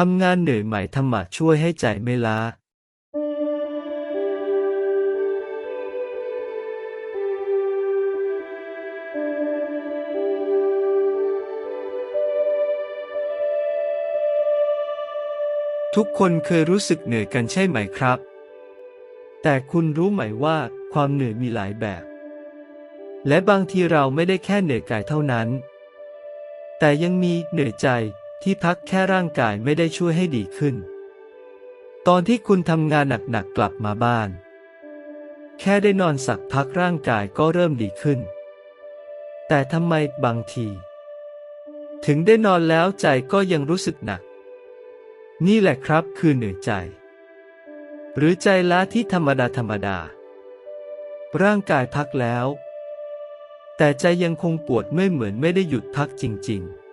ทำงานเหนื่อยใหม่ธรรมะช่วยให้ใจไม่ล้าทุกคนเคยรู้สึกเหนื่อยกันใช่ไหมครับ แต่คุณรู้ไหมว่าความเหนื่อยมีหลายแบบ และบางทีเราไม่ได้แค่เหนื่อยกายเท่านั้น แต่ยังมีเหนื่อยใจ ที่พักแค่ร่างกายไม่ได้ช่วยให้ดีขึ้น ตอนที่คุณทำงานหนักๆกลับมาบ้าน แค่ได้นอนสักพักร่างกายก็เริ่มดีขึ้น แต่ทำไมบางที ถึงได้นอนแล้วใจก็ยังรู้สึกหนัก นี่แหละครับคือเหนื่อยใจ หรือใจล้าที่ธรรมดาธรรมดา ร่างกายพักแล้ว แต่ใจยังคงปวดไม่เหมือนไม่ได้หยุดพักจริง ๆ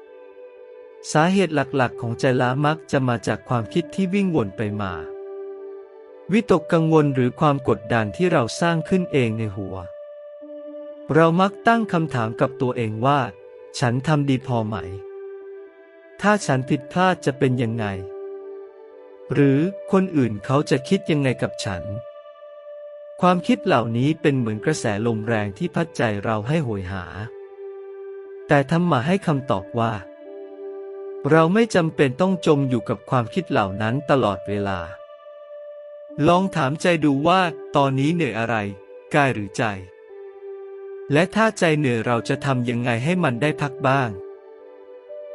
สาเหตุหลักๆ ของใจล้ามักจะมาจากความคิดที่วิ่งวนไปมา วิตกกังวลหรือความกดดันที่เราสร้างขึ้นเองในหัว เรามักตั้งคำถามกับตัวเองว่า ฉันทำดีพอไหม ถ้าฉันผิดพลาดจะเป็นยังไง หรือคนอื่นเขาจะคิดยังไงกับฉัน ความคิดเหล่านี้เป็นเหมือนกระแสลมแรงที่พัดใจเราให้โหยหา แต่ทำมาให้คำตอบว่า เราไม่จำเป็นต้องจมอยู่กับความคิดเหล่านั้นตลอดเวลา ลองถามใจดูว่าตอนนี้เหนื่อยอะไร กายหรือใจ และถ้าใจเหนื่อยเราจะทำยังไงให้มันได้พักบ้าง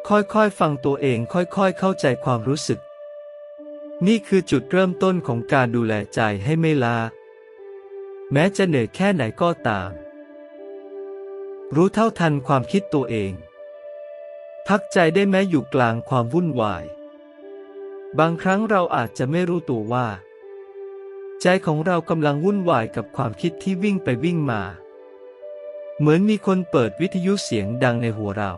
ค่อยๆฟังตัวเองค่อยๆ เข้าใจความรู้สึก นี่คือจุดเริ่มต้นของการดูแลใจให้ไม่ลา แม้จะเหนื่อยแค่ไหนก็ตาม รู้เท่าทันความคิดตัวเอง พักใจได้แม้อยู่กลางความวุ่นวาย บางครั้งเราอาจจะไม่รู้ตัวว่า ใจของเรากำลังวุ่นวายกับความคิดที่วิ่งไปวิ่งมา เหมือนมีคนเปิดวิทยุเสียงดังในหัวเรา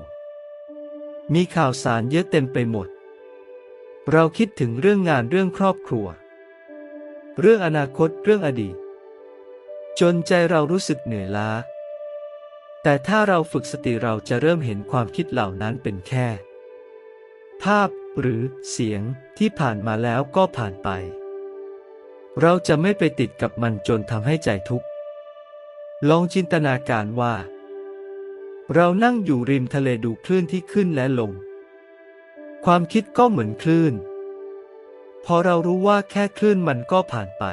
มีข่าวสารเยอะเต็มไปหมด เราคิดถึงเรื่องงานเรื่องครอบครัว เรื่องอนาคตเรื่องอดีต จนใจเรารู้สึกเหนื่อยล้า แต่ถ้าเราฝึกสติเราจะเริ่มเห็นความคิดเหล่านั้นเป็นแค่ ภาพหรือเสียงที่ผ่านมาแล้วก็ผ่านไป เราจะไม่ไปติดกับมันจนทำให้ใจทุกข์ ลองจินตนาการว่า เรานั่งอยู่ริมทะเลดูคลื่นที่ขึ้นและลง ความคิดก็เหมือนคลื่น พอเรารู้ว่าแค่คลื่นมันก็ผ่านไป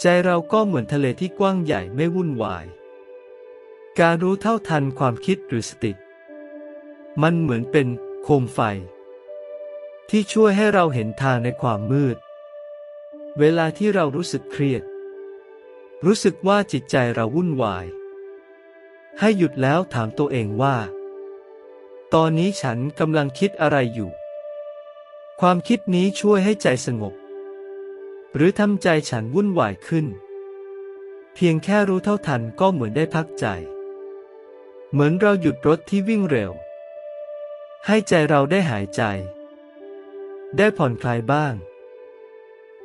ใจเราก็เหมือนทะเลที่กว้างใหญ่ไม่วุ่นวาย การรู้เท่าทันความคิดหรือสติ มันเหมือนเป็นโคมไฟ ที่ช่วยให้เราเห็นทางในความมืด เวลาที่เรารู้สึกเครียด รู้สึกว่าจิตใจเราวุ่นวาย ให้หยุดแล้วถามตัวเองว่า ตอนนี้ฉันกำลังคิดอะไรอยู่ ความคิดนี้ช่วยให้ใจสงบ หรือทำใจฉันวุ่นวายขึ้นเพียงแค่รู้เท่าทันก็เหมือนได้พักใจ เหมือนเราหยุดรถที่วิ่งเร็ว ให้ใจเราได้หายใจ ได้ผ่อนคลายบ้าง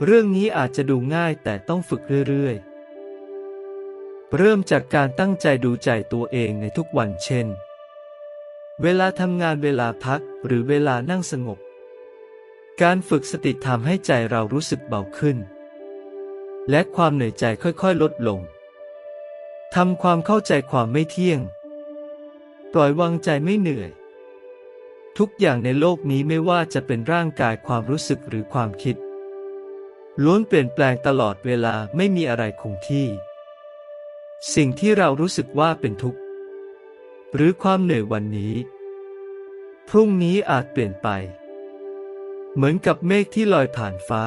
เรื่องนี้อาจจะดูง่ายแต่ต้องฝึกเรื่อยๆ เริ่มจากการตั้งใจดูใจตัวเองในทุกวันเช่น เวลาทำงานเวลาพักหรือเวลานั่งสงบ การฝึกสติทำให้ใจเรารู้สึกเบาขึ้น และความเหนื่อยใจค่อยๆ ลดลงทำความเข้าใจความไม่เที่ยง ปล่อยวางใจไม่เหนื่อย ทุกอย่างในโลกนี้ไม่ว่าจะเป็นร่างกายความรู้สึกหรือความคิด ล้วนเปลี่ยนแปลงตลอดเวลาไม่มีอะไรคงที่ สิ่งที่เรารู้สึกว่าเป็นทุกข์ หรือความเหนื่อยวันนี้ พรุ่งนี้อาจเปลี่ยนไป เหมือนกับเมฆที่ลอยผ่านฟ้า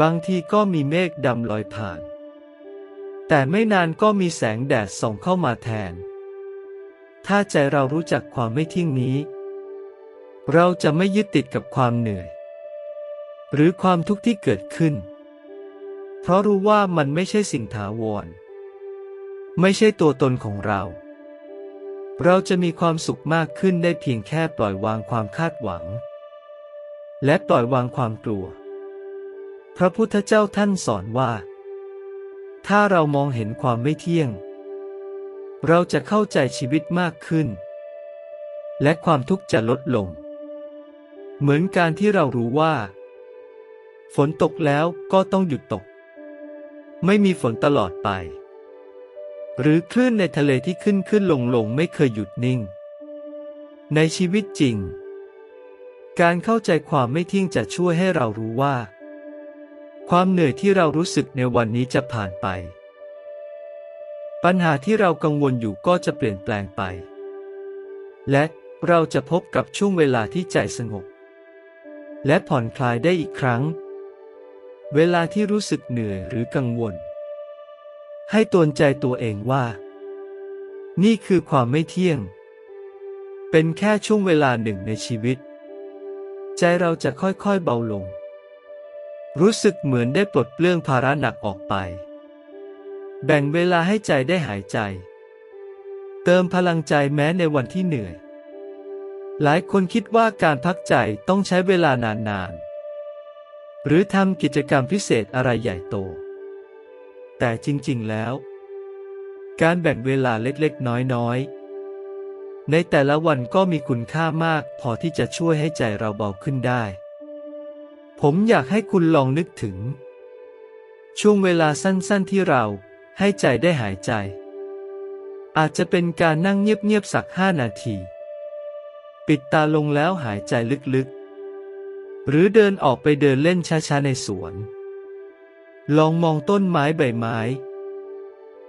บางทีก็มีเมฆดำลอยผ่าน แต่ไม่นานก็มีแสงแดดส่องเข้ามาแทน ถ้าใจเรารู้จักความไม่เที่ยงนี้ เราจะไม่ยึดติดกับความเหนื่อย หรือความทุกข์ที่เกิดขึ้น เพราะรู้ว่ามันไม่ใช่สิ่งถาวร ไม่ใช่ตัวตนของเรา เราจะมีความสุขมากขึ้นได้เพียงแค่ปล่อยวางความคาดหวัง และปล่อยวางความกลัว พระพุทธเจ้าท่านสอนว่า ถ้าเรามองเห็นความไม่เที่ยง เราจะเข้าใจชีวิตมากขึ้น และความทุกข์จะลดลง เหมือนการที่เรารู้ว่า ฝนตกแล้วก็ต้องหยุดตก ไม่มีฝนตลอดไป หรือคลื่นในทะเลที่ขึ้นขึ้นลงลงไม่เคยหยุดนิ่ง ในชีวิตจริง การเข้าใจความไม่เที่ยงจะช่วยให้เรารู้ว่า ความเหนื่อยที่เรารู้สึกในวันนี้จะผ่านไป ปัญหาที่เรากังวลอยู่ก็จะเปลี่ยนแปลงไป และเราจะพบกับช่วงเวลาที่ใจสงบ และผ่อนคลายได้อีกครั้ง เวลาที่รู้สึกเหนื่อยหรือกังวล ให้ตวนใจตัวเองว่า นี่คือความไม่เที่ยง เป็นแค่ช่วงเวลาหนึ่งในชีวิต ใจเราจะค่อยๆเบาลง รู้สึกเหมือนได้ปลดเปลื้องภาระหนักออกไป แบ่งเวลาให้ใจได้หายใจ เติมพลังใจแม้ในวันที่เหนื่อย หลายคนคิดว่าการพักใจต้องใช้เวลานานๆ หรือทำกิจกรรมพิเศษอะไรใหญ่โต แต่จริงๆแล้ว การแบ่งเวลาเล็กๆ น้อยๆ ในแต่ละวันก็มีคุณค่ามากพอที่จะช่วยให้ใจเราเบาขึ้นได้ ผมอยากให้คุณลองนึกถึง ช่วงเวลาสั้นๆที่เรา ให้ใจได้หายใจ อาจจะเป็นการนั่งเงียบๆสักห้านาที ปิดตาลงแล้วหายใจลึกๆ หรือเดินออกไปเดินเล่นช้าๆในสวน ลองมองต้นไม้ใบไม้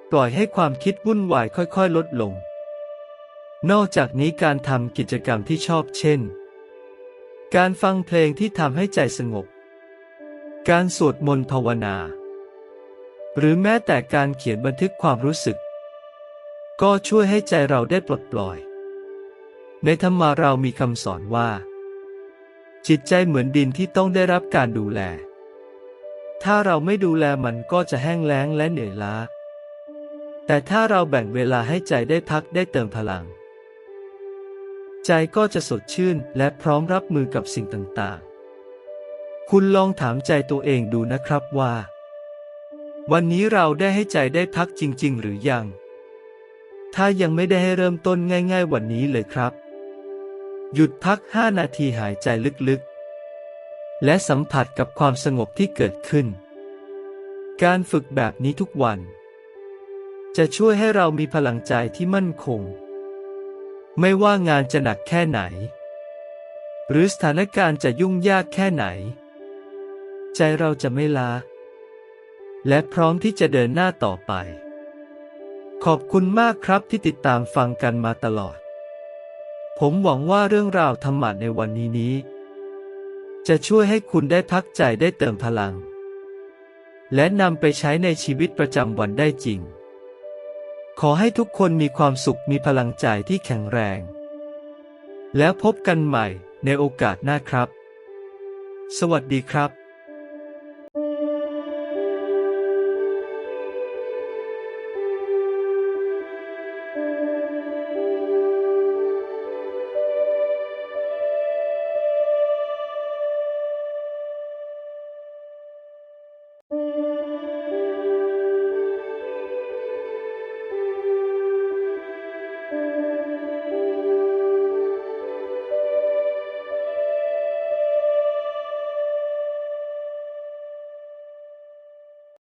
ปล่อยให้ความคิดวุ่นวายค่อยๆ ลดลง นอกจากนี้การทำกิจกรรมที่ชอบเช่น การฟังเพลงที่ทำให้ใจสงบ การสวดมนต์ภาวนา หรือแม้แต่การเขียนบันทึกความรู้สึก ก็ช่วยให้ใจเราได้ปลดปล่อย ในธรรมาเรามีคำสอนว่า จิตใจเหมือนดินที่ต้องได้รับการดูแล ถ้าเราไม่ดูแลมันก็จะแห้งแล้งและเหนื่อยล้า แต่ถ้าเราแบ่งเวลาให้ใจได้พักได้เติมพลัง ใจก็จะสดชื่นและพร้อมรับมือกับสิ่งต่างๆ คุณลองถามใจตัวเองดูนะครับว่า วันนี้เราได้ให้ใจได้พักจริง ๆ หรือยัง ถ้ายังไม่ได้ให้เริ่มต้นง่าย ๆ วันนี้เลยครับ หยุดพักห้านาทีหายใจลึกๆ และสัมผัสกับความสงบที่เกิดขึ้น การฝึกแบบนี้ทุกวัน จะช่วยให้เรามีพลังใจที่มั่นคง ไม่ว่างานจะหนักแค่ไหน หรือสถานการณ์จะยุ่งยากแค่ไหน ใจเราจะไม่ล้า และพร้อมที่จะเดินหน้าต่อไป ขอบคุณมากครับที่ติดตามฟังกันมาตลอด ผมหวังว่าเรื่องราวธรรมะในวันนี้นี้ จะช่วยให้คุณได้พักใจได้เติมพลัง และนำไปใช้ในชีวิตประจำวันได้จริง ขอให้ทุกคนมีความสุขมีพลังใจที่แข็งแรง แล้วพบกันใหม่ในโอกาสหน้าครับ สวัสดีครับ